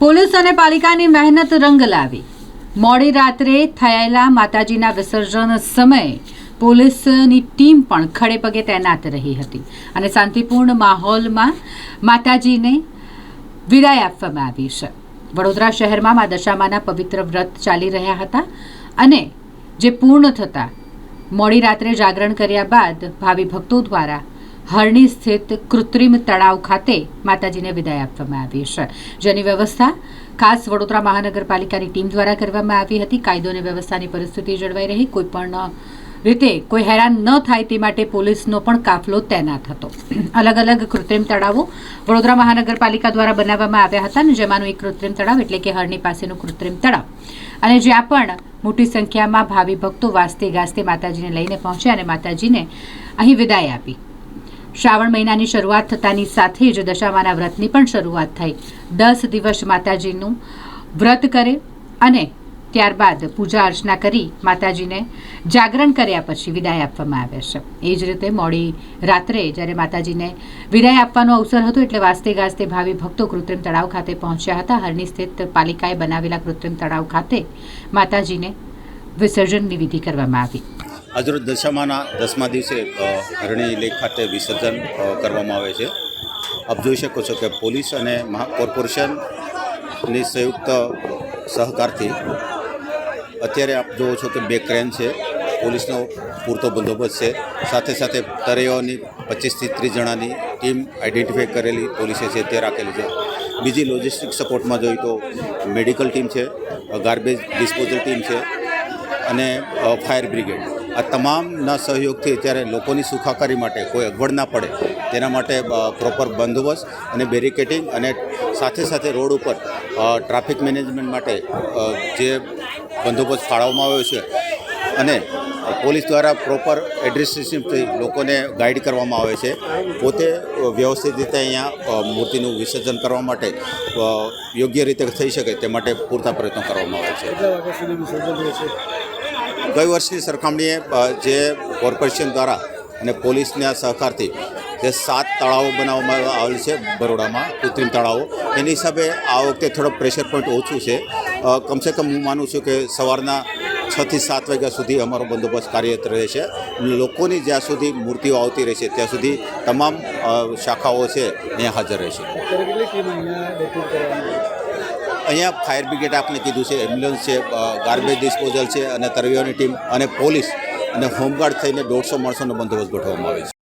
Police અને પાલિકાની મહેનત રંગ લાવી. મોડી રાત્રે થયેલા માતાજીના વિસર્જન સમયે પોલીસની ટીમ પણ ખડે પગે તૈનાત રહી હતી અને શાંતિપૂર્ણ માહોલમાં માતાજીને વિદાય આપવામાં આવી છે. વડોદરા શહેરમાં મા દશામાના પવિત્ર વ્રત ચાલી રહ્યા હતા અને જે પૂર્ણ થતાં મોડી રાત્રે જાગરણ કર્યા બાદ ભાવિ ભક્તો દ્વારા હરણી સ્થિત કૃત્રિમ તળાવ ખાતે માતાજીને વિદાય આપવામાં આવી છે. જેની વ્યવસ્થા ખાસ વડોદરા મહાનગરપાલિકાની ટીમ દ્વારા કરવામાં આવી હતી. કાયદો અને વ્યવસ્થાની પરિસ્થિતિ જળવાઈ રહી. કોઈપણ રીતે કોઈ હેરાન ન થાય તે માટે પોલીસનો પણ કાફલો તૈનાત હતો. અલગ અલગ કૃત્રિમ તળાવો વડોદરા મહાનગરપાલિકા દ્વારા બનાવવામાં આવ્યા હતા અને જેમાંનું એક કૃત્રિમ તળાવ એટલે કે હરણી પાસેનું કૃત્રિમ તળાવ. અને જ્યાં પણ મોટી સંખ્યામાં ભાવિ ભક્તો વાસ્તે ગાસ્તે માતાજીને લઈને પહોંચ્યા અને માતાજીને અહીં વિદાય આપી. શ્રાવણ મહિનાની શરૂઆત થતાની સાથે જ દશામાના વ્રતની પણ શરૂઆત થઈ. દસ દિવસ માતાજીનું વ્રત કરે અને ત્યારબાદ પૂજા અર્ચના કરી માતાજીને જાગરણ કર્યા પછી વિદાય આપવામાં આવે છે. એ જ રીતે મોડી રાત્રે જ્યારે માતાજીને વિદાય આપવાનો અવસર હતો એટલે વાસ્તે ગાજતે ભાવિ ભક્તો કૃત્રિમ તળાવ ખાતે પહોંચ્યા હતા. હરણી સ્થિત પાલિકાએ બનાવેલા કૃત્રિમ તળાવ ખાતે માતાજીને વિસર્જનની વિધિ કરવામાં આવી. આજરોજ દશામાના દસમા દિવસે હરણી લેક ખાતે વિસર્જન કરવામાં આવે છે. આપ જોઈ શકો છો કે પોલીસ અને કોર્પોરેશનની સંયુક્ત સહકારથી અત્યારે આપ જુઓ છો કે બે ક્રેન છે. પોલીસનો પૂરતો બંદોબસ્ત છે. સાથે સાથે તરૈયાઓની પચીસથી ત્રીસ જણાની ટીમ આઈડેન્ટિફાઈ કરેલી પોલીસે છે તે રાખેલી છે. બીજી લોજિસ્ટિક સપોર્ટમાં જોઈએ તો મેડિકલ ટીમ છે ગાર્બેજ ડિસ્પોઝલ ટીમ છે અને ફાયર બ્રિગેડ. આ તમામના સહયોગથી અત્યારે લોકોની સુખાકારી માટે કોઈ અગવડ ના પડે, તેના માટે પ્રોપર બંદોબસ્ત અને બેરિકેટિંગ અને સાથે સાથે રોડ ઉપર ટ્રાફિક મેનેજમેન્ટ માટે જે બંદોબસ્ત ફાળવવામાં આવ્યો છે અને પોલીસ દ્વારા પ્રોપર એડ્રેસિશનથી લોકોને ગાઈડ કરવામાં આવે છે, પોતે વ્યવસ્થિત રીતે અહીંયા મૂર્તિનું વિસર્જન કરવા માટે યોગ્ય રીતે થઈ શકે તે માટે પૂરતા પ્રયત્નો કરવામાં આવે છે. ગઈ વર્ષની સરખામણીએ જે કોર્પોરેશન દ્વારા અને પોલીસના સહકારથી જે સાત તળાવો બનાવવામાં આવેલ છે, બરોડામાં કૃત્રિમ તળાવો, એની હિસાબે આ વખતે થોડો પ્રેશર પોઈન્ટ ઓછું છે. કમસે કમ હું માનું છું કે સવારના છથી સાત વાગ્યા સુધી અમારો બંદોબસ્ત કાર્યરત રહેશે લોકોની જ્યાં સુધી મૂર્તિઓ આવતી રહેશે ત્યાં સુધી તમામ શાખાઓ છે, અહીંયા હાજર રહેશે અહીંયા ફાયર બ્રિગેડ આપને કીધું છે, એમ્બ્યુલન્સ છે ગાર્બેજ ડિસ્પોઝલ છે અને તરવીઓની ટીમ અને પોલીસ અને હોમગાર્ડ થઈને દોઢસો, માણસોનો બંદોબસ્ત ગોઠવવામાં આવે છે.